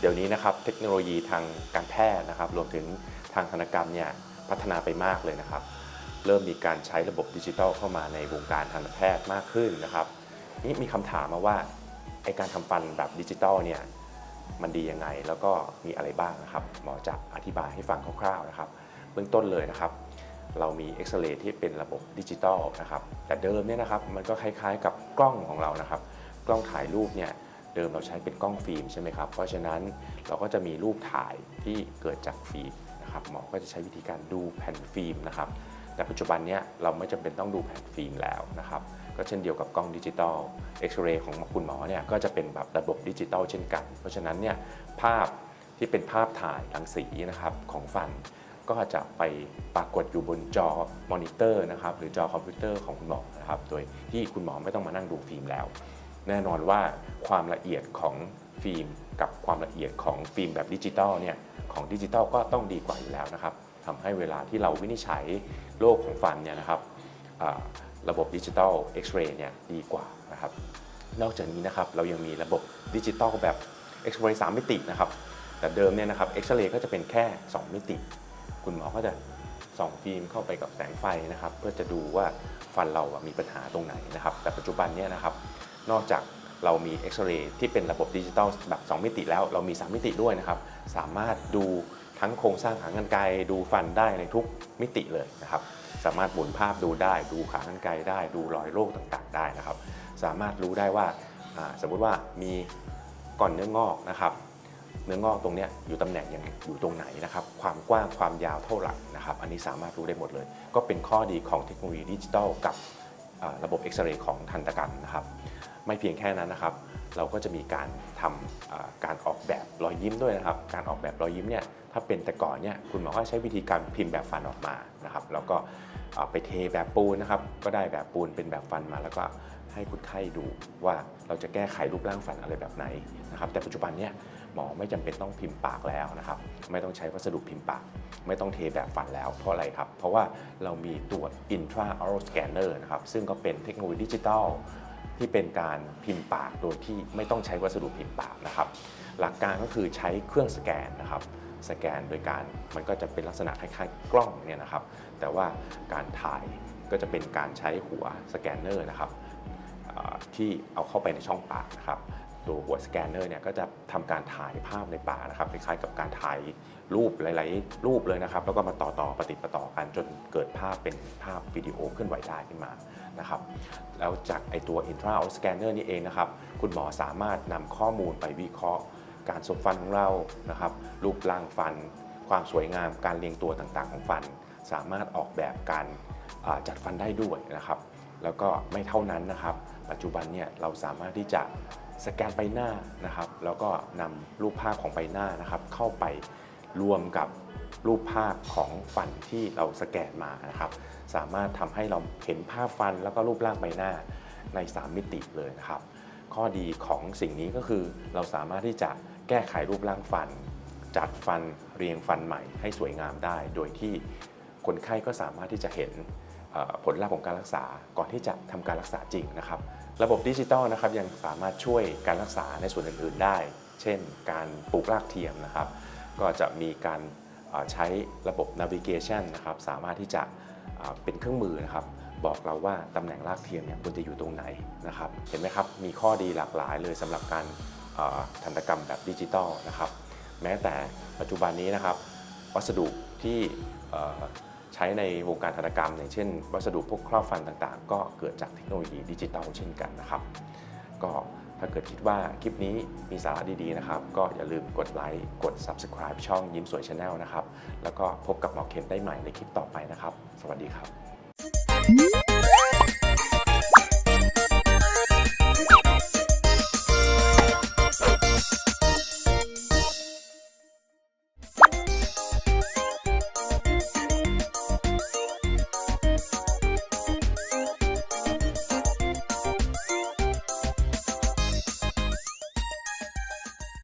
เดี๋ยวนี้นะครับเทคโนโลยีทางการแพทย์นะครับ รวมถึงทางธนกรรมเนี่ยพัฒนาไปมากเลยนะครับ เริ่มมีการใช้ระบบดิจิทัลเข้ามาในวงการทางแพทย์มากขึ้นนะครับนี่มีคำถามมาว่าไอการทำฟันแบบดิจิทัลเนี่ยมันดียังไงแล้วก็มีอะไรบ้างนะครับ หมอจะอธิบายให้ฟังคร่าวๆนะครับ เบื้องต้นเลยนะครับ เรามีเอ็กซเรย์ที่เป็นระบบดิจิตอลนะครับ แต่เดิมเนี่ยนะครับมันก็คล้ายๆกับกล้องของเรานะครับ กล้องถ่ายรูปเนี่ยเดิมเราใช้เป็นกล้องฟิล์มใช่ไหมครับ เพราะฉะนั้นเราก็จะมีรูปถ่ายที่เกิดจากฟิล์มนะครับหมอก็จะใช้วิธีการดูแผ่นฟิล์มนะครับ แต่ปัจจุบันเนี้ยเราไม่จำเป็นต้องดูแผ่นฟิล์มแล้วนะครับ ก็เช่นเดียวกับกล้องดิจิตอลเอ็กซเรย์ของคุณหมอเนี่ยก็จะเป็นแบบระบบดิจิตอลเช่นกัน เพราะฉะนั้นเนี่ยภาพที่เป็นภาพถ่ายรังสีนะครับของฟันก็จะไปปรากฏอยู่บนจอมอนิเตอร์นะครับหรือจอคอมพิวเตอร์ของคุณหมอนะครับ โดยที่คุณหมอไม่ต้องมานั่งดูฟิล์มแล้ว แน่นอนว่าความละเอียดของฟิล์ม กับความละเอียดของฟิล์มแบบดิจิตอลเนี่ยของดิจิตอลก็ต้องดีกว่าอยู่แล้วนะครับทำให้เวลาที่เราวินิจฉัยโรคของฟันเนี่ยนะครับระบบดิจิตอลเอ็กซเรย์เนี่ยดีกว่านะครับนอกจากนี้นะครับเรายังมีระบบดิจิตอลแบบเอ็กซเรย์สามมิตินะครับแต่เดิมเนี่ยนะครับเอ็กซเรย์ก็จะเป็นแค่ 2 มิติ คุณหมอก็จะส่องฟิล์มเข้าไปกับแสงไฟนะครับ เพื่อจะดูว่าฟันเรามีปัญหาตรงไหนนะครับ แต่ปัจจุบันเนี่ยนะครับ นอกจากเรามีเอ็กซเรย์ที่เป็นระบบดิจิตอลแบบ2 มิติแล้วเรามี 3 มิติด้วยนะครับ สามารถดูทั้งโครงสร้างขากรรไกรดูฟันได้ในทุกมิติเลยนะครับ สามารถหมุนภาพดูได้ ดูขากรรไกรได้ ดูรอยโรคต่างๆ ได้นะครับ สามารถรู้ได้ว่าสมมุติว่ามีก่อนเนื้องอกนะครับเนื้องอกตรงนี้อยู่ตำแหน่งยังอยู่ตรงไหนนะครับ ความกว้างความยาวเท่าไหร่นะครับ อันนี้สามารถรู้ได้หมดเลย ก็เป็นข้อดีของเทคโนโลยีดิจิทัลกับ ระบบเอ็กซเรย์ของทันตกรรมนะครับ ไม่เพียงแค่นั้นนะครับ เราก็จะมีการทำการออกแบบรอยยิ้มด้วยนะครับ การออกแบบรอยยิ้มเนี่ยถ้าเป็นแต่ก่อนเนี่ยคุณหมอก็ใช้วิธีการพิมพ์แบบฟันออกมานะครับ แล้วก็ไปเทแบบปูนนะครับ ก็ได้แบบปูนเป็นแบบฟันมา แล้วก็ให้คนไข้ดูว่าเราจะแก้ไขรูปร่างฟันอะไรแบบไหนนะครับ แต่ปัจจุบันเนี่ย หมอไม่จำเป็นต้องพิมพ์ปากแล้วนะครับ ไม่ต้องใช้วัสดุพิมพ์ปาก ไม่ต้องเทแบบฟันแล้วเพราะอะไรครับ เพราะว่าเรามีตัวจ intraoral scanner นะครับ ซึ่งก็เป็นเทคโนโลยีดิจิทัลที่เป็นการพิมพ์ปากโดยที่ไม่ต้องใช้วัสดุพิมพ์ปากนะครับ หลักการก็คือใช้เครื่องสแกนนะครับสแกนโดยการมันก็จะเป็นลักษณะคล้ายๆกล้องเนี่ยนะครับ แต่ว่าการถ่ายก็จะเป็นการใช้หัวสแกนเนอร์นะครับที่เอาเข้าไปในช่องปากนะครับ ตัวหัวสแกนเนอร์เนี่ยก็จะทำการถ่ายภาพในป่านะครับคล้ายๆกับการถ่ายรูปหลาย ๆ รูปเลยนะครับ แล้วก็มาต่อๆปฏิปต่อกันจนเกิดภาพเป็นภาพวิดีโอเคลื่อนไหวได้ขึ้นมานะครับแล้วจากไอตัว intraoral scanner นี่เองนะครับ คุณหมอสามารถนำข้อมูลไปวิเคราะห์ การสบฟันของเรานะครับรูปร่างฟัน ความสวยงามการเรียงตัวต่างๆ ของฟัน สามารถออกแบบการจัดฟันได้ด้วยนะครับ แล้วก็ไม่เท่านั้นนะครับ ปัจจุบันเนี่ยเราสามารถที่จะ สแกนใบหน้านะครับ แล้วก็นำรูปภาพของใบหน้านะครับ เข้าไปรวมกับรูปภาพของฟันที่เราสแกนมานะครับ สามารถทำให้เราเห็นภาพฟันแล้วก็รูปร่างใบหน้าใน 3 มิติเลยนะครับ ข้อดีของสิ่งนี้ก็คือเราสามารถที่จะแก้ไขรูปร่างฟัน จัดฟันเรียงฟันใหม่ให้สวยงามได้ โดยที่คนไข้ก็สามารถที่จะเห็น ผลลัพธ์ของการรักษาก่อนที่จะทำการรักษาจริงนะครับ ระบบดิจิตอลนะครับยังสามารถช่วยการรักษาในส่วนอื่นๆได้ เช่น การปลูกรากเทียมนะครับ ก็จะมีการใช้ระบบ navigation นะครับสามารถที่จะเป็นเครื่องมือนะครับ บอกเราว่าตำแหน่งรากเทียมเนี่ยควรจะอยู่ตรงไหนนะครับ เห็นไหมครับ มีข้อดีหลากหลายเลยสำหรับการเอ่อทันตกรรมแบบดิจิตอลนะครับ แม้แต่ปัจจุบันนี้นะครับ วัสดุที่ ช้ในวงการธนกรรม อย่างเช่น วัสดุพวกครอบฟันต่างๆ ก็เกิดจากเทคโนโลยีดิจิตอลเช่นกันนะครับ ก็ถ้าเกิดคิดว่าคลิปนี้มีสาระดีๆนะครับ ก็อย่าลืมกดไลค์กด Subscribe ช่องยิ้มสวยชาแนลนะครับ แล้วก็พบกับหมอเคนได้ใหม่ในคลิปต่อไปนะครับ สวัสดีครับ